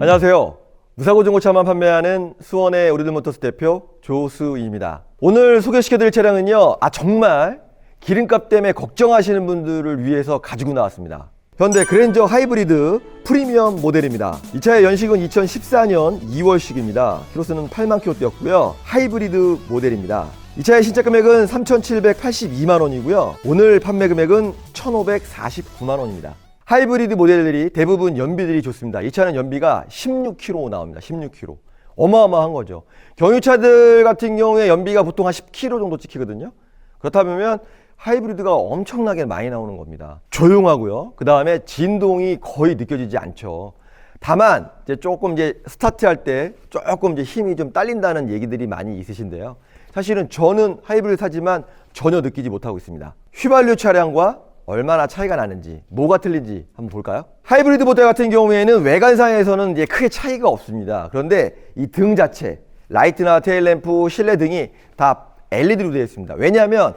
안녕하세요. 무사고 중고차만 판매하는 수원의 우리들 모터스 대표 조수입니다. 오늘 소개시켜드릴 차량은요, 아 정말 기름값 때문에 걱정하시는 분들을 위해서 가지고 나왔습니다. 현대 그랜저 하이브리드 프리미엄 모델입니다. 이 차의 연식은 2014년 2월식입니다. 키로수는 8만 킬로 뛰었고요. 하이브리드 모델입니다. 이 차의 신차 금액은 3,782만 원이고요. 오늘 판매 금액은 1,549만 원입니다. 하이브리드 모델들이 대부분 연비들이 좋습니다. 이 차는 연비가 16km 나옵니다. 16km. 어마어마한 거죠. 경유차들 같은 경우에 연비가 보통 한 10km 정도 찍히거든요. 그렇다면 하이브리드가 엄청나게 많이 나오는 겁니다. 조용하고요. 그 다음에 진동이 거의 느껴지지 않죠. 다만 이제 조금 이제 스타트할 때 조금 이제 힘이 좀 딸린다는 얘기들이 많이 있으신데요. 사실은 저는 하이브리드 타지만 전혀 느끼지 못하고 있습니다. 휘발유 차량과 얼마나 차이가 나는지, 뭐가 틀린지 한번 볼까요? 하이브리드 모델 같은 경우에는 외관상에서는 이제 크게 차이가 없습니다. 그런데 이 등 자체, 라이트나 테일램프, 실내 등이 다 LED로 되어 있습니다. 왜냐하면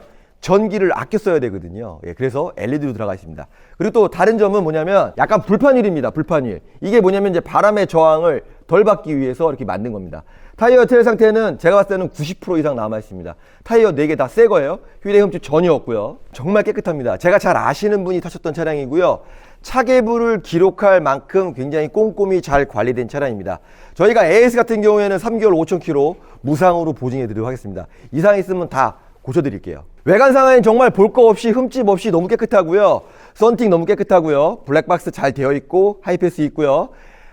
전기를 아껴 써야 되거든요. 예, 그래서 LED로 들어가 있습니다. 그리고 또 다른 점은 뭐냐면 약간 불판휠입니다. 불판휠. 이게 뭐냐면 이제 바람의 저항을 덜 받기 위해서 이렇게 만든 겁니다. 타이어 테일 상태는 제가 봤을 때는 90% 이상 남아 있습니다. 타이어 4개 다 새 거예요. 휠에 흠집 전혀 없고요. 정말 깨끗합니다. 제가 잘 아시는 분이 타셨던 차량이고요. 차계부를 기록할 만큼 굉장히 꼼꼼히 잘 관리된 차량입니다. 저희가 AS 같은 경우에는 3개월 5천 킬로 무상으로 보증해 드리도록 하겠습니다. 이상 있으면 다 고쳐드릴게요. 외관상은 정말 볼 거 없이 흠집 없이 너무 깨끗하고요. 썬팅 너무 깨끗하고요. 블랙박스 잘 되어 있고 하이패스 있고요.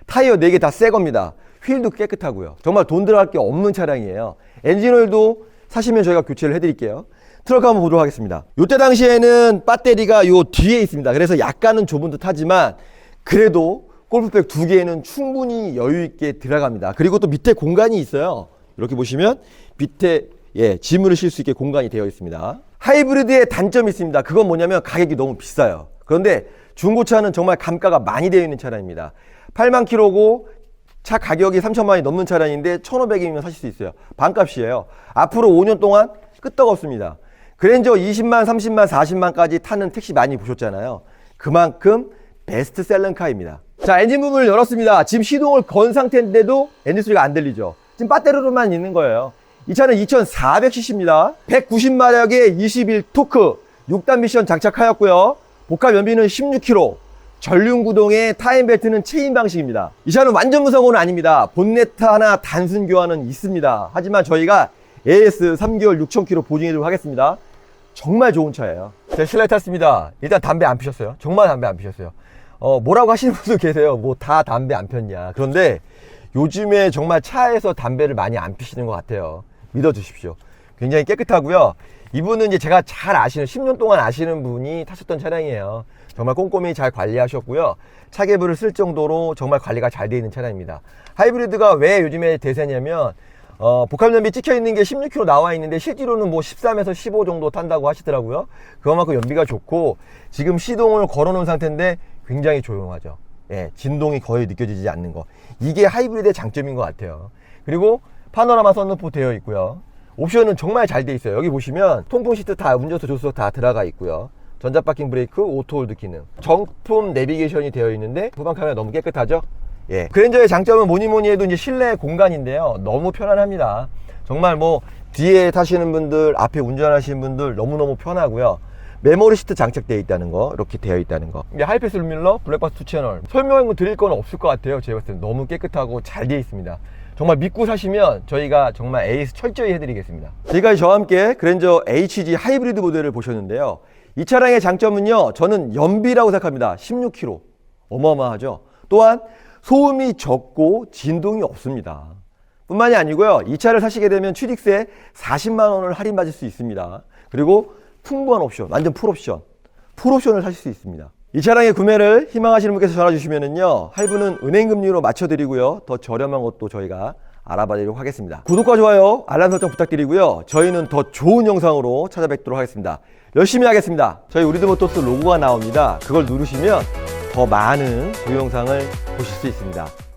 타이어 4개 다 새 겁니다. 휠도 깨끗하고요. 정말 돈 들어갈 게 없는 차량이에요. 엔진오일도 사시면 저희가 교체를 해드릴게요. 트럭 한번 보도록 하겠습니다. 이때 당시에는 배터리가 요 뒤에 있습니다. 그래서 약간은 좁은 듯 하지만 그래도 골프백 두 개에는 충분히 여유 있게 들어갑니다. 그리고 또 밑에 공간이 있어요. 이렇게 보시면 밑에 예, 짐을 실 수 있게 공간이 되어 있습니다. 하이브리드의 단점이 있습니다. 그건 뭐냐면 가격이 너무 비싸요. 그런데 중고차는 정말 감가가 많이 되어 있는 차량입니다. 8만 킬로고 차 가격이 3천만 원이 넘는 차량인데 1,500이면 사실 수 있어요. 반값이에요. 앞으로 5년 동안 끄떡없습니다. 그랜저 20만, 30만, 40만까지 타는 택시 많이 보셨잖아요. 그만큼 베스트 셀러 카입니다. 자, 엔진 부분을 열었습니다. 지금 시동을 건 상태인데도 엔진 소리가 안 들리죠. 지금 배터리로만 있는 거예요. 이 차는 2400cc입니다. 190마력의 21 토크, 6단 미션 장착하였고요. 복합 연비는 16km. 전륜 구동의 타임 벨트는 체인 방식입니다. 이 차는 완전 무사고는 아닙니다. 본네트 하나 단순 교환은 있습니다. 하지만 저희가 AS 3개월 6,000km 보증해드리도록 하겠습니다. 정말 좋은 차예요. 제가 실내 탔습니다. 일단 담배 안 피셨어요. 정말 담배 안 피셨어요. 어, 뭐라고 하시는 분도 계세요. 뭐 다 담배 안 폈냐. 그런데 요즘에 정말 차에서 담배를 많이 안 피시는 것 같아요. 믿어주십시오. 굉장히 깨끗하고요. 이분은 이제 제가 잘 아시는 10년 동안 아시는 분이 타셨던 차량이에요. 정말 꼼꼼히 잘 관리하셨고요. 차계부를 쓸 정도로 정말 관리가 잘 되어 있는 차량입니다. 하이브리드가 왜 요즘에 대세냐면 어, 복합연비 찍혀 있는 게 16km 나와 있는데 실제로는 뭐 13에서 15 정도 탄다고 하시더라고요. 그만큼 연비가 좋고 지금 시동을 걸어 놓은 상태인데 굉장히 조용하죠. 예, 진동이 거의 느껴지지 않는 거. 이게 하이브리드의 장점인 것 같아요. 그리고 파노라마 선루프 되어 있고요. 옵션은 정말 잘 돼 있어요. 여기 보시면 통풍 시트 다 운전석 조수석 다 들어가 있고요. 전자 파킹 브레이크, 오토 홀드 기능, 정품 내비게이션이 되어 있는데 후방 카메라 너무 깨끗하죠? 예. 그랜저의 장점은 뭐니 뭐니 해도 이제 실내 공간인데요. 너무 편안합니다. 정말 뭐 뒤에 타시는 분들, 앞에 운전하시는 분들 너무너무 편하고요. 메모리 시트 장착되어 있다는 거, 이렇게 되어 있다는 거. 이게 하이패스 룸밀러, 블랙박스 2 채널. 설명을 드릴 건 없을 것 같아요. 제가 봤을 때 너무 깨끗하고 잘 되어 있습니다. 정말 믿고 사시면 저희가 정말 에이스 철저히 해드리겠습니다. 지금까지 저와 함께 그랜저 HG 하이브리드 모델을 보셨는데요. 이 차량의 장점은요, 저는 연비라고 생각합니다. 16km. 어마어마하죠. 또한 소음이 적고 진동이 없습니다. 뿐만이 아니고요. 이 차를 사시게 되면 취득세 40만 원을 할인받을 수 있습니다. 그리고 풍부한 옵션, 완전 풀옵션, 풀옵션을 사실 수 있습니다. 이 차량의 구매를 희망하시는 분께서 전화 주시면은요, 할부는 은행 금리로 맞춰드리고요, 더 저렴한 것도 저희가 알아봐드리도록 하겠습니다. 구독과 좋아요, 알람 설정 부탁드리고요. 저희는 더 좋은 영상으로 찾아뵙도록 하겠습니다. 열심히 하겠습니다. 저희 우리드모토스 로고가 나옵니다. 그걸 누르시면 더 많은 동영상을 보실 수 있습니다.